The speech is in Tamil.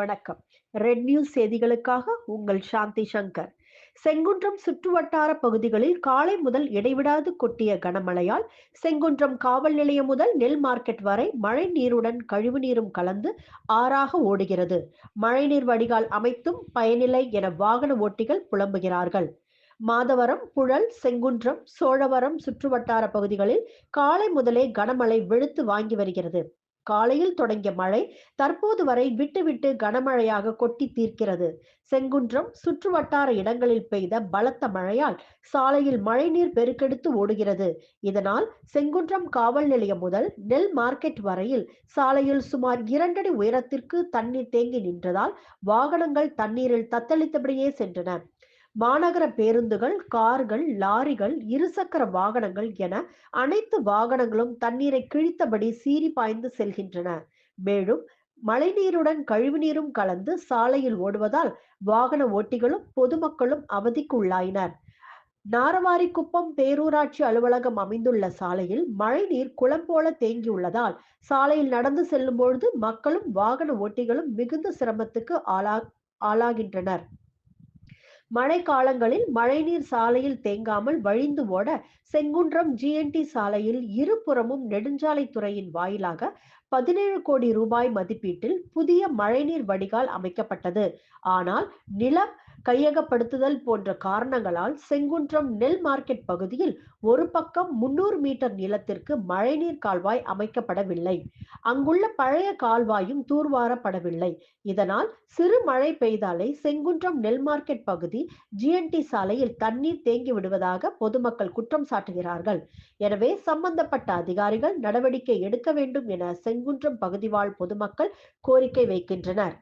வணக்கம். ரெட் நியூஸ் செய்திகளுக்காக உங்கள் சாந்தி சங்கர். செங்குன்றம் சுற்றுவட்டார பகுதிகளில் காலை முதல் இடைவிடாது கொட்டிய கனமழையால் செங்குன்றம் காவல் நிலையம் முதல் நெல் மார்க்கெட் வரை மழை நீருடன் கழிவு நீரும் கலந்து ஆறாக ஓடுகிறது. மழைநீர் வடிகால் அமைத்தும் பயனில்லை என வாகன ஓட்டிகள் புலம்புகிறார்கள். மாதவரம் புழல் செங்குன்றம் சோழவரம் சுற்றுவட்டார பகுதிகளில் காலை முதலே கனமழை வெளுத்து வாங்கி வருகிறது. காலையில் தொடங்கிய மழை தற்போது வரை விட்டுவிட்டு கனமழையாக கொட்டி தீர்க்கிறது. செங்குன்றம் சுற்றுவட்டார இடங்களில் பெய்த பலத்த மழையால் சாலையில் மழைநீர் பெருக்கெடுத்து ஓடுகிறது. இதனால் செங்குன்றம் காவல் நிலையம் முதல் நெல் மார்க்கெட் வரையில் சாலையில் சுமார் இரண்டடி உயரத்திற்கு தண்ணீர் தேங்கி நின்றதால் வாகனங்கள் தண்ணீரில் தத்தளித்தபடியே சென்றன. மாநகர பேருந்துகள் கார்கள் லாரிகள் இருசக்கர வாகனங்கள் என அனைத்து வாகனங்களும் தண்ணீரை கிழித்தபடி சீறி பாய்ந்து செல்கின்றன. மேலும் மழைநீருடன் கழிவுநீரும் கலந்து சாலையில் ஓடுவதால் வாகன ஓட்டிகளும் பொதுமக்களும் அவதிக்கு உள்ளாயினர். நாரவாரிக்குப்பம் பேரூராட்சி அலுவலகம் அமைந்துள்ள சாலையில் மழைநீர் குளம் போல தேங்கியுள்ளதால் சாலையில் நடந்து செல்லும் பொழுது மக்களும் வாகன ஓட்டிகளும் மிகுந்த சிரமத்துக்கு ஆளா ஆளாகின்றனர். மழை காலங்களில் மழைநீர் சாலையில் தேங்காமல் வழிந்து ஓட செங்குன்றம் ஜிஎன்டி சாலையில் இருபுறமும் நெடுஞ்சாலைத்துறையின் வாயிலாக பதினேழு கோடி ரூபாய் மதிப்பீட்டில் புதிய மழைநீர் வடிகால் அமைக்கப்பட்டது. ஆனால் நிலம் கையகப்படுத்துதல் போன்ற காரணங்களால் செங்குன்றம் நெல் மார்க்கெட் பகுதியில் ஒரு பக்கம் முன்னூறு மீட்டர் நீளத்திற்கு மழைநீர் கால்வாய் அமைக்கப்படவில்லை. அங்குள்ள பழைய கால்வாயும் தூர்வாரப்படவில்லை. இதனால் சிறு மழை பெய்தாலே செங்குன்றம் நெல் மார்க்கெட் பகுதி ஜிஎன்டி சாலையில் தண்ணீர் தேங்கி விடுவதாக பொதுமக்கள் குற்றம் சாட்டுகிறார்கள். எனவே சம்பந்தப்பட்ட அதிகாரிகள் நடவடிக்கை எடுக்க வேண்டும் என செங்குன்றம் பகுதி வாழ் பொதுமக்கள் கோரிக்கை வைக்கின்றனர்.